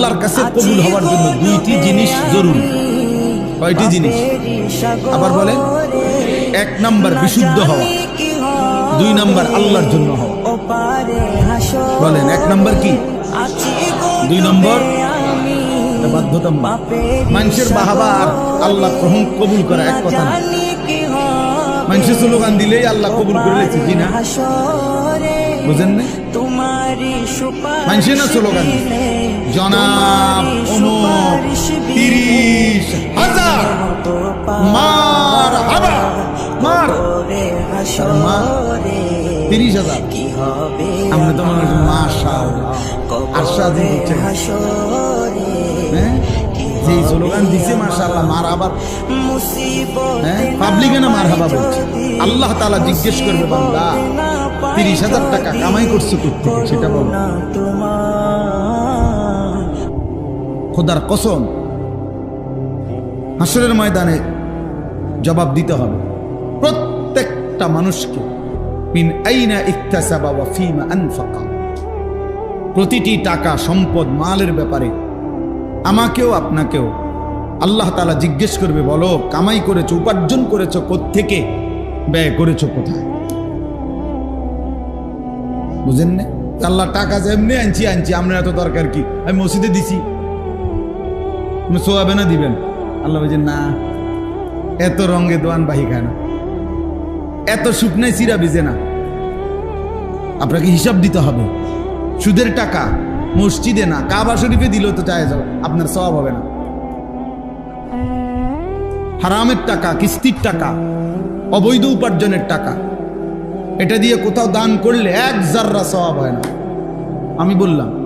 আল্লাহর কাছে কবুল হওয়ার জন্য দুইটি জিনিস জরুরি। কয়টি জিনিস? আবার বলেন এক নাম্বার বিশুদ্ধ হওয়া, দুই নাম্বার আল্লাহর জন্য বলেন, এক নাম্বার কি? দুই নম্বর মানুষের বাহাবা আর আল্লাহ গ্রহণ কবুল করা এক কথা না। মানুষের স্লোগান দিলেই আল্লাহ কবুল করে লেছে জি না? বুঝেন না মানুষের না স্লোগান? জনাব অমুক তিরিশ হাজার। মার হাবা। মার। আর তিরিশ হাজার। আমরা তো মনে হচ্ছে মাশা আশ্বাদি হচ্ছে হ্যাঁ স্লোগান দিছে, মাশাআল্লাহ, মার আবার। হ্যাঁ পাবলিকে না মার হাবা বলছে। আল্লাহ তাআলা জিজ্ঞেস করবে, বান্দা, তিরিশ হাজার টাকা কামাই করছ কোথেকে সেটা বলো। খোদার কসম, হাসরের ময়দানে জবাব দিতে হবে। প্রত্যেকটা মানুষকে, মিন আইনা ইকতাসাবা ওয়া ফিমা আনফাকা। প্রতিটি টাকা, সম্পদ, মালের ব্যাপারে আমাকেও আপনাকেও আল্লাহ তালা জিজ্ঞেস করবে, বলো, কামাই করেছ, উপার্জন করেছ থেকে ব্যয় করেছ কোথায়? বুঝেন না? আল্লাহ টাকা এমনি আনছি আনছি, আমরা এত দরকার কি? আমি মসজিদে দিছি। সোয়াবে না দিবেন? আল্লাহ বলছেন না, এত রঙে দোয়ান বাহি খায় না। এত শুকনায় সিরা ভিজে না। আপনাকে হিসাব দিতে হবে। সুদের টাকা, মসজিদে না, কাবা শরীফে দিলেও তো চায় যাও আপনার সব হবে না। হারামের টাকা, কিস্তির টাকা, অবৈধ উপার্জনের টাকা। এটা দিয়ে কোথাও দান করলে এক জাররা স্বভাব হয় না। আমি বললাম